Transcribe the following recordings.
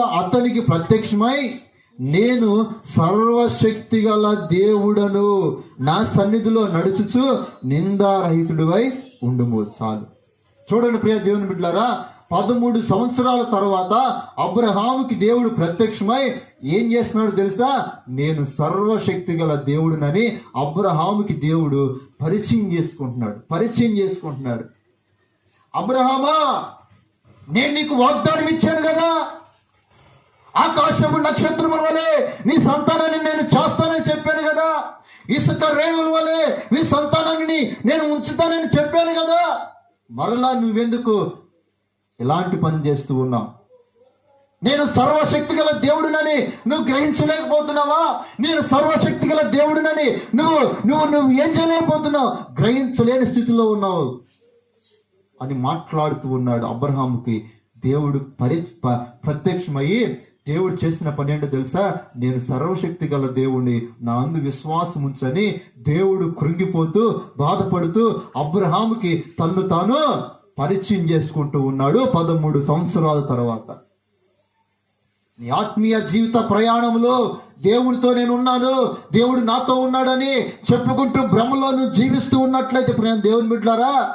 అతనికి ప్రత్యక్షమై నేను సర్వశక్తి గల దేవుడను నా సన్నిధిలో నడుచుచు నిందారహితుడివై ఉండుము చాలు. చూడండి ప్రియ దేవుని బిడ్డారా పదమూడు సంవత్సరాల తర్వాత అబ్రహాముకి దేవుడు ప్రత్యక్షమై ఏం చేస్తున్నాడు తెలుసా? నేను సర్వశక్తి గల దేవుడునని అబ్రహాముకి దేవుడు పరిచయం చేసుకుంటున్నాడు పరిచయం చేసుకుంటున్నాడు. అబ్రహామా నేను నీకు వాగ్దానం ఇచ్చాను కదా? ఆకాశము నక్షత్రముల వలె నీ సంతానాన్ని నేను చేస్తానని చెప్పాను కదా. ఇసుక రేణుల వలె నీ సంతానాన్ని నేను ఉంచుతానని చెప్పాను కదా. మరలా నువ్వెందుకు ఇలాంటి పని చేస్తూ ఉన్నావు? నేను సర్వశక్తి గల దేవుడినని నువ్వు గ్రహించలేకపోతున్నావా? నేను సర్వశక్తి గల దేవుడినని నువ్వు నువ్వు నువ్వు ఏం చేయలేకపోతున్నావు? గ్రహించలేని స్థితిలో ఉన్నావు అని మాట్లాడుతూ ఉన్నాడు అబ్రహాముకి దేవుడు పరి ప్రత్యక్షమయ్యి దేవుడు చేసిన పని ఏంటో తెలుసా? నేను సర్వశక్తి గల దేవుణ్ణి నా అందు విశ్వాసం ఉంచని దేవుడు కృంగిపోతూ బాధపడుతూ అబ్రహాముకి తన్ను తాను పరిచయం చేసుకుంటూ ఉన్నాడు పదమూడు సంవత్సరాల తర్వాత. నీ ఆత్మీయ జీవిత ప్రయాణంలో దేవుడితో నేను ఉన్నాను దేవుడు నాతో ఉన్నాడని చెప్పుకుంటూ భ్రమలో నువ్వు జీవిస్తూ ఉన్నట్లయితే ఇప్పుడు నేను దేవుని బిడ్డారా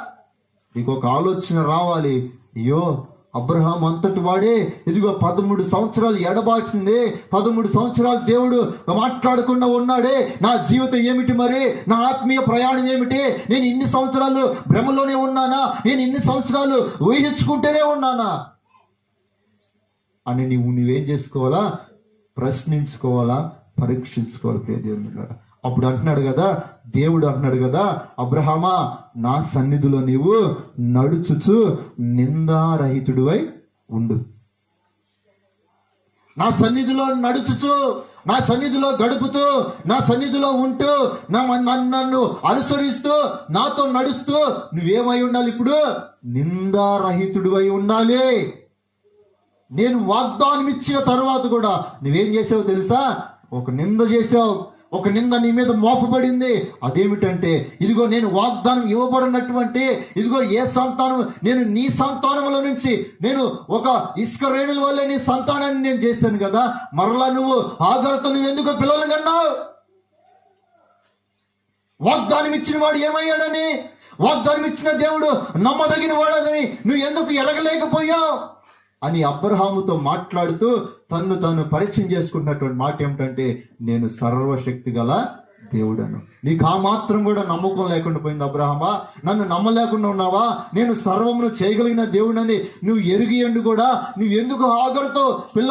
నీకు ఒక ఆలోచన రావాలి. అయ్యో అబ్రహాం అంతటి వాడే. ఇదిగో పదమూడు సంవత్సరాలు ఎడబాల్సిందే పదమూడు సంవత్సరాలు దేవుడు మాట్లాడకుండా ఉన్నాడే. నా జీవితం ఏమిటి మరి? నా ఆత్మీయ ప్రయాణం ఏమిటి? నేను ఇన్ని సంవత్సరాలు భ్రమలోనే ఉన్నానా? నేను ఇన్ని సంవత్సరాలు ఊహించుకుంటూనే ఉన్నానా? అని నీవు నువ్వేం చేసుకోవాలా? ప్రశ్నించుకోవాలా? పరీక్షించుకోవాలి ప్రియ దేవుని అప్పుడు అంటున్నాడు కదా దేవుడు అంటున్నాడు కదా అబ్రహమా నా సన్నిధిలో నీవు నడుచుచు నిందారహితుడువై ఉండు. నా సన్నిధిలో నడుచుచు నా సన్నిధిలో గడుపుతూ నా సన్నిధిలో ఉంటూ నా నన్ను అనుసరిస్తూ నాతో నడుస్తూ నువ్వేమై ఉండాలి ఇప్పుడు? నిందారహితుడివై ఉండాలి. నేను వాగ్దానం ఇచ్చిన తర్వాత కూడా నువ్వేం చేసావు తెలుసా? ఒక నింద చేసావు. ఒక నింద నీ మీద మోపబడింది. అదేమిటంటే ఇదిగో నేను వాగ్దానం ఇవ్వబడినటువంటి ఇదిగో ఏ సంతానం నేను నీ సంతానంలో నుంచి నేను ఒక ఇసుక రేణుల వల్లే నీ సంతానాన్ని నేను చేశాను కదా మరలా నువ్వు ఆగరతో నువ్వు ఎందుకు పిల్లలు కన్నావు? వాగ్దానం ఇచ్చిన వాడు ఏమయ్యాడని? వాగ్దానం ఇచ్చిన దేవుడు నమ్మదగిన వాడని నువ్వు ఎందుకు ఎరగలేకపోయావు? అని అబ్రహాముతో మాట్లాడుతూ తను తను పరిచయం చేసుకుంటున్నటువంటి మాట ఏమిటంటే నేను సర్వశక్తి గల దేవుడను. నీకు ఆ మాత్రం కూడా నమ్మకం లేకుండా పోయింది అబ్రహమా? నన్ను నమ్మలేకుండా ఉన్నావా? నేను సర్వమును చేయగలిగిన దేవుడని నువ్వు ఎరిగియండు కూడా నువ్వు ఎందుకు ఆగరుతో పిల్ల